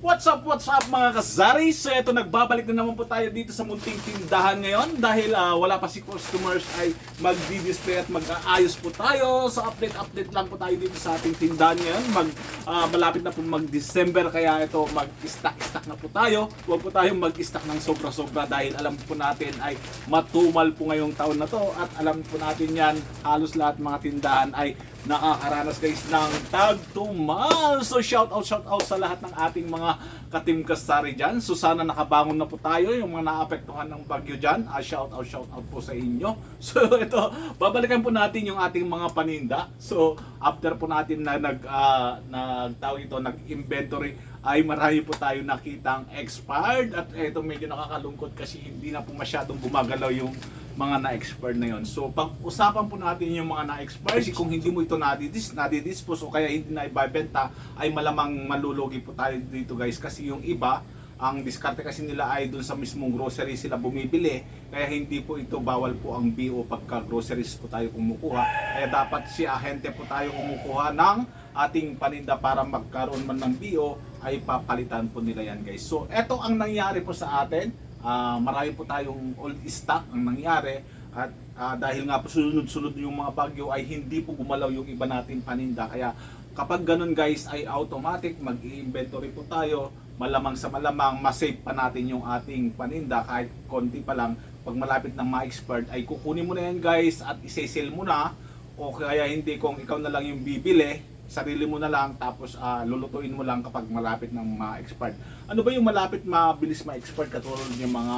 What's up, what's up mga kasari? So nagbabalik na naman po tayo dito sa munting tindahan ngayon dahil ah, wala pa si customers ay magdi-display at mag-aayos po tayo. So update-update lang po tayo dito sa ating tindahan ngayon. Mag, ah, malapit na po mag-December kaya ito mag-stock-stock na po tayo. Huwag po tayong mag-stock ng sobra-sobra dahil alam po natin ay matumal po ngayong taon na to at alam po natin yan halos lahat mga tindahan ay nakakaranas guys ng tagtumal. So shout out, shout out sa lahat ng ating mga katim kasari dyan. So sana nakabangon na po tayo yung mga naapektuhan ng bagyo dyan. Ah, shout out, shout out po sa inyo. So ito, babalikan po natin yung ating mga paninda. So after po natin na nag, uh, nagtawag ito, nag-inventory ay marami po tayo nakitang expired at ito medyo nakakalungkot kasi hindi na po masyadong gumagalaw yung mga na-expired na yon. So, pag-usapan po natin yung mga na-expired, kung hindi mo ito nadidis, nadidispose o kaya hindi na ibabenta, ay malamang malulugi po tayo dito guys. Kasi yung iba, ang diskarte kasi nila ay dun sa mismong grocery sila bumibili. Kaya hindi po ito bawal po ang BO pagka groceries po tayo kumukuha. Kaya dapat si ahente po tayo kumukuha ng ating paninda para magkaroon man ng BO ay papalitan po nila yan guys. So, eto ang nangyari po sa atin. Ah, marami po tayong old stock ang nangyari. At ah, dahil nga po sunod-sunod yung mga bagyo ay hindi po gumalaw yung iba natin paninda. Kaya kapag ganun guys ay automatic mag-inventory po tayo. Malamang sa malamang masave pa natin yung ating paninda. Kahit konti pa lang pag malapit ng ma-expert ay kukunin mo na yan guys at isesell mo na. O kaya hindi kung ikaw na lang yung bibili sarili mo na lang tapos ah, lulutuin mo lang kapag malapit ng ma-expert. Ano ba yung malapit mabilis ma-expert katulad yung mga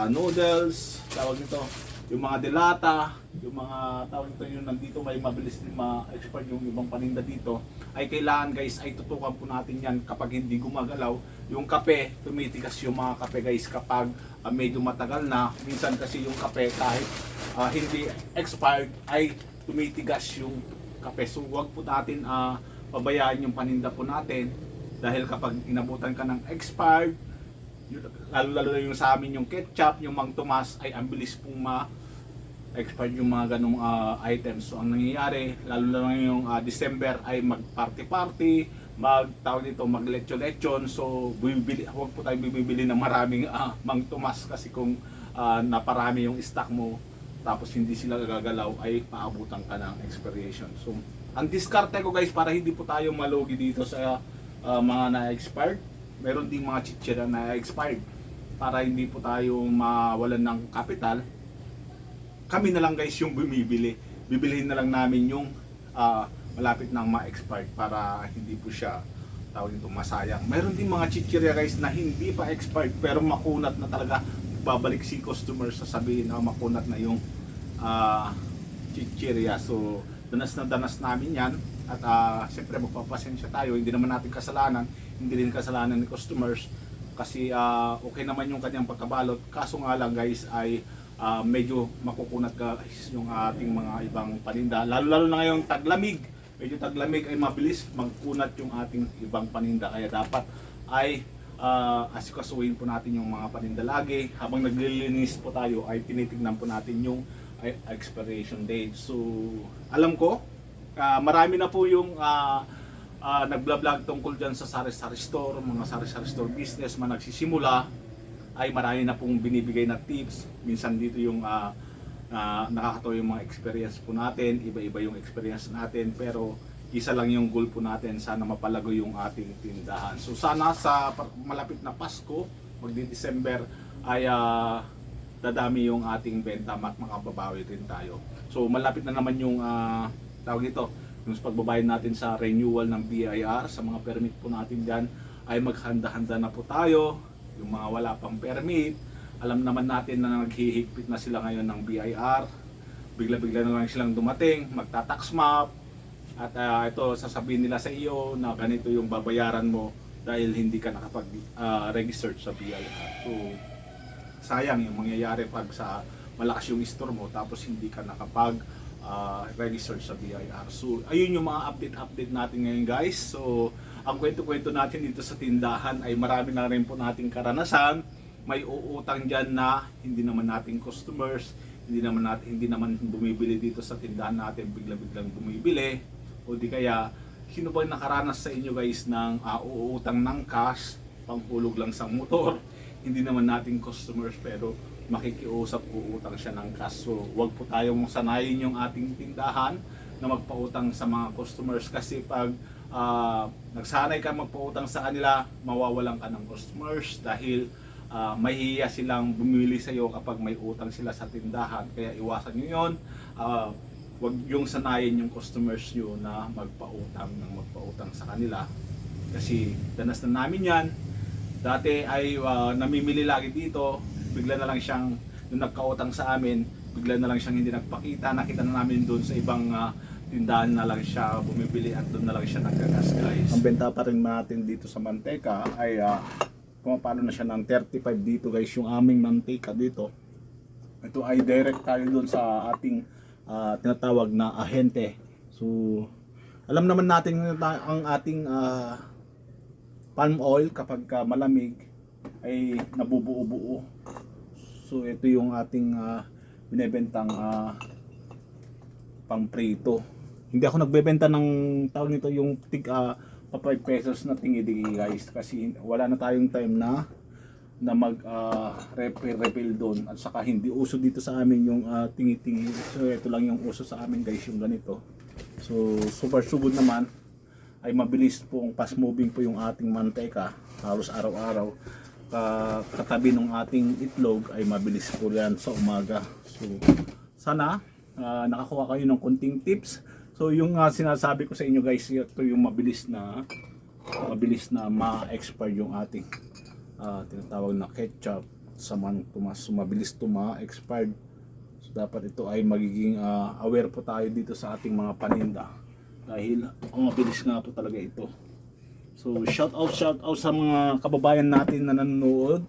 ah, noodles, tawag nito, yung mga delata, yung mga tawag nito yung nandito may mabilis din ma-expert yung ibang paninda dito ay kailangan guys ay tutukan po natin yan kapag hindi gumagalaw yung kape tumitigas yung mga kape guys kapag ah, medyo matagal na minsan kasi yung kape kahit ah, hindi expired ay tumitigas yung kape. So wag po natin ah, pabayaan yung paninda po natin dahil kapag inabutan ka ng expired, lalo lalo na yung sa amin yung ketchup, yung Mang Tomas ay ang bilis pong ma expired yung mga ganong ah, items. So ang nangyayari, lalo na yung ah, December ay mag party party, mag tawag dito mag lechon lechon. So bibili, huwag po tayong bibili ng maraming ah, Mang Tomas kasi kung ah, naparami yung stock mo tapos hindi sila gagalaw ay paabutan ka ng expiration. So, ang diskarte ko guys para hindi po tayo malugi dito sa uh, mga na-expired, meron ding mga chichira na expired para hindi po tayo mawalan ng capital. Kami na lang guys yung bumibili. Bibilihin na lang namin yung uh, malapit nang ma-expired para hindi po siya tawag dito masayang. Meron din mga chichirya guys na hindi pa expired pero makunat na talaga babalik si customer sasabihin na makunat na yung uh, chichirya. So, danas na danas namin yan. At uh, siyempre magpapasensya tayo. Hindi naman natin kasalanan. Hindi rin kasalanan ni customers. Kasi uh, okay naman yung kanyang pagkabalot. Kaso nga lang guys ay uh, medyo makukunat guys yung ating mga ibang paninda. Lalo-lalo na ngayong taglamig. Medyo taglamig ay mabilis magkunat yung ating ibang paninda. Kaya dapat ay uh, asikasuhin po natin yung mga paninda lagi. Habang naglilinis po tayo ay tinitignan po natin yung expiration date. So, alam ko, uh, marami na po yung uh, uh, nagblog tungkol dyan sa sari-sari store, mga sari-sari store business man nagsisimula, ay marami na pong binibigay na tips. Minsan dito yung uh, uh, nakakatawa yung mga experience po natin, iba-iba yung experience natin, pero isa lang yung goal po natin, sana mapalago yung ating tindahan. So sana sa malapit na Pasko, magdi-December, ay uh, dadami yung ating benta at makababawi rin tayo. So malapit na naman yung uh, tawag ito, yung pagbabayad natin sa renewal ng BIR, sa mga permit po natin dyan, ay maghanda-handa na po tayo. Yung mga wala pang permit, alam naman natin na naghihigpit na sila ngayon ng BIR. Bigla-bigla na lang silang dumating, magta-tax map, at uh, ito sasabihin nila sa iyo na ganito yung babayaran mo dahil hindi ka nakapag-register uh, sa BIR. So, sayang yung mangyayari pag sa malakas yung store mo tapos hindi ka nakapag uh, register sa BIR. So, ayun yung mga update-update natin ngayon guys. So, ang kwento-kwento natin dito sa tindahan ay marami na rin po nating karanasan. May uutang dyan na hindi naman nating customers, hindi naman natin hindi naman bumibili dito sa tindahan natin bigla-biglang bumibili o di kaya sino ba nakaranas sa inyo guys ng uh, uutang ng cash panghulog lang sa motor. Hindi naman natin customers pero makikiusap uutang siya ng cash. So wag po tayong sanayin yung ating tindahan na magpautang sa mga customers kasi pag ah, nagsanay ka magpautang sa kanila, mawawalan ka ng customers dahil ah, mahihiya silang bumili sa iyo kapag may utang sila sa tindahan. Kaya iwasan niyo 'yon. Ah, wag yung sanayin yung customers nyo na magpautang ng magpautang sa kanila kasi danas na namin yan dati ay ah, namimili lagi dito. Bigla na lang siyang nung nagkautang sa amin bigla na lang siyang hindi nagpakita. Nakita na namin doon sa ibang ah, tindahan na lang siya bumibili at doon na lang siya nagkagas guys ang benta pa rin natin dito sa manteca ay uh, pumapalo na siya ng 35 dito guys yung aming manteca dito. Ito ay direct tayo doon sa ating ah, tinatawag na ahente. So, alam naman natin na ang ating ah, palm oil kapag ka malamig ay nabubuo-buo. So, ito yung ating ah, binebentang uh, pamprito. Hindi ako nagbebenta ng tawag nito yung tig ah, pa 5 pesos na tingi-digi guys. Kasi wala na tayong time na na mag ah, refill refill doon. At saka hindi uso dito sa amin yung ah, tingi-tingi. So ito lang yung uso sa amin guys yung ganito. So super sugod naman ay mabilis pong fast moving po yung ating manteca halos araw-araw. Ka- katabi ng ating itlog ay mabilis po yan sa umaga. So sana ah, nakakuha kayo ng konting tips. So yung ah, sinasabi ko sa inyo guys ito yung mabilis na mabilis na ma-expire yung ating ah, tinatawag na ketchup sa man tumas mabilis tuma expired so dapat ito ay magiging ah, aware po tayo dito sa ating mga paninda dahil ang mabilis nga po talaga ito. So shout out shout out sa mga kababayan natin na nanonood.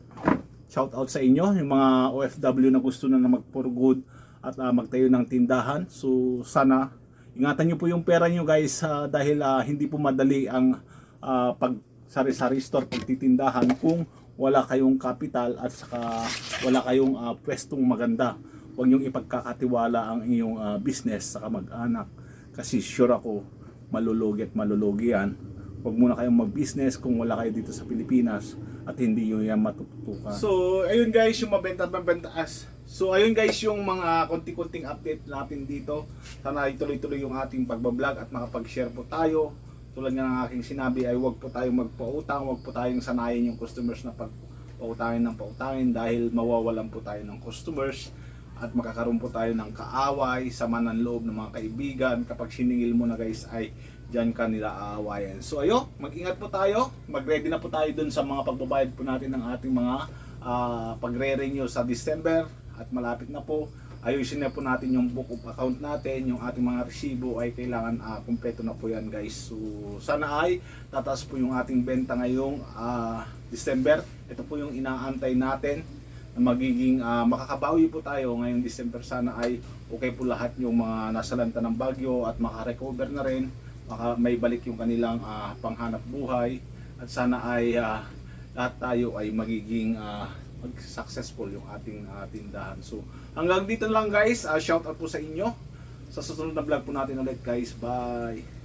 Shout out sa inyo yung mga OFW na gusto na, na mag for good at ah, magtayo ng tindahan. So sana ingatan nyo po yung pera nyo guys ah, dahil ah, hindi po madali ang ah, pag sari-sari store pagtitindahan kung wala kayong capital at saka wala kayong ah, pwestong maganda. Huwag niyong ipagkakatiwala ang inyong ah, business sa kamag-anak kasi sure ako malulugi at malulugi yan. Huwag muna kayong mag-business kung wala kayo dito sa Pilipinas at hindi nyo yan matututukan. So, ayun guys, yung mabenta mabenta as. So, ayun guys, yung mga konti-konting update natin dito. Sana ituloy-tuloy yung ating pagbablog at makapag-share po tayo tulad nga ng aking sinabi ay huwag po tayong magpautang, huwag po tayong sanayin yung customers na pagpautangin ng pautangin dahil mawawalan po tayo ng customers at makakaroon po tayo ng kaaway, sama ng ng mga kaibigan kapag siningil mo na guys ay dyan ka nila aawayan. So ayo, mag-ingat po tayo, mag-ready na po tayo dun sa mga pagbabayad po natin ng ating mga ah, pagre-renew sa December at malapit na po ayusin na po natin yung book of account natin, yung ating mga resibo ay kailangan ah, kumpleto na po yan guys. So sana ay tataas po yung ating benta ngayong ah, December. Ito po yung inaantay natin na magiging ah, makakabawi po tayo ngayong December. Sana ay okay po lahat yung mga nasalanta ng bagyo at makarecover na rin. Maka, may balik yung kanilang ah, panghanap buhay at sana ay ah, lahat tayo ay magiging ah, mag successful yung ating ah, tindahan. So hanggang dito lang guys, Ah, shout out po sa inyo. Sa susunod na vlog po natin ulit guys. Bye!